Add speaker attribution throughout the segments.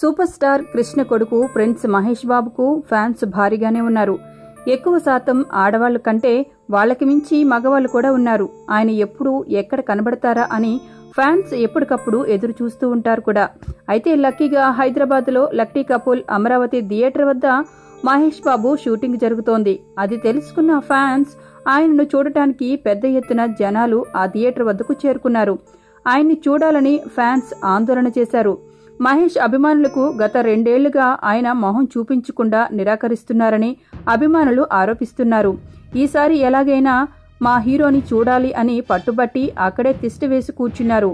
Speaker 1: Super star Krishna కొడుకు prince Mahesh బాబుకు fans భారీగానే ఉన్నారు. ఎక్కువ శాతం ఆడవాళ్ళ కంటే వాళ్ళకి మించి మగవాళ్ళు కూడా ఉన్నారు. ఆయన ఎప్పుడు ఎక్కడ కనబడతారా అని ఫ్యాన్స్ ఎప్పటికప్పుడు ఎదురు చూస్తూ ఉంటారు కూడా. అయితే లక్కీగా హైదరాబాద్లో లక్టీ కపూల్ అమరావతి థియేటర్ వద్ద మహేష్ బాబు షూటింగ్ జరుగుతోంది. అది తెలుసుకున్న ఫ్యాన్స్ ఆయనను చూడటానికి పెద్ద ఎత్తున జనాలు ఆ థియేటర్ వద్దకు చేరుకున్నారు. ఆయన్ని చూడాలని ఫ్యాన్స్ ఆందోళన చేశారు. మహేష్ అభిమానులకు గత రెండేళ్ళుగా ఆయన మొహం చూపించకుండా నిరాకరిస్తున్నారని అభిమానులు ఆరోపిస్తున్నారు. ఈసారి ఎలాగైనా మా హీరోని చూడాలి అని పట్టుబట్టి అక్కడే తిష్ట వేసి కూర్చున్నారు.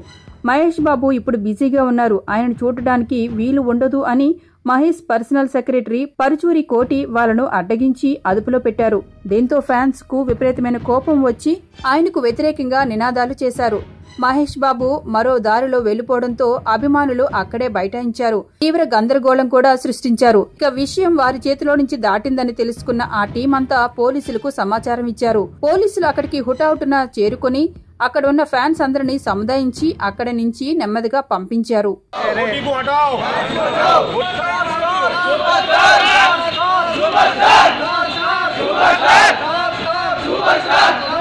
Speaker 1: మహేష్ బాబు ఇప్పుడు బిజీగా ఉన్నారు. ఆయనను చూడటానికి వీలు ఉండదు అని మహేష్ పర్సనల్ సెక్రటరీ పరుచూరి కోటి వాళ్ళను అడ్డగించి అదుపులో పెట్టారు. దీంతో ఫ్యాన్స్కు విపరీతమైన కోపం వచ్చి ఆయనకు వ్యతిరేకంగా నినాదాలు చేశారు. మహేష్ బాబు మరో దారిలో వెళ్ళిపోవడంతో అభిమానులు అక్కడే బైఠాయించారు. తీవ్ర గందరగోళం కూడా సృష్టించారు. ఇక విషయం వారి చేతిలో నుంచి దాటిందని తెలుసుకున్న ఆ టీం అంతా పోలీసులకు సమాచారం ఇచ్చారు. పోలీసులు అక్కడికి హుటాహుటున చేరుకుని అక్కడ ఉన్న ఫ్యాన్స్ అందరినీ సముదాయించి అక్కడి నుంచి నెమ్మదిగా పంపించారు.
Speaker 2: Super star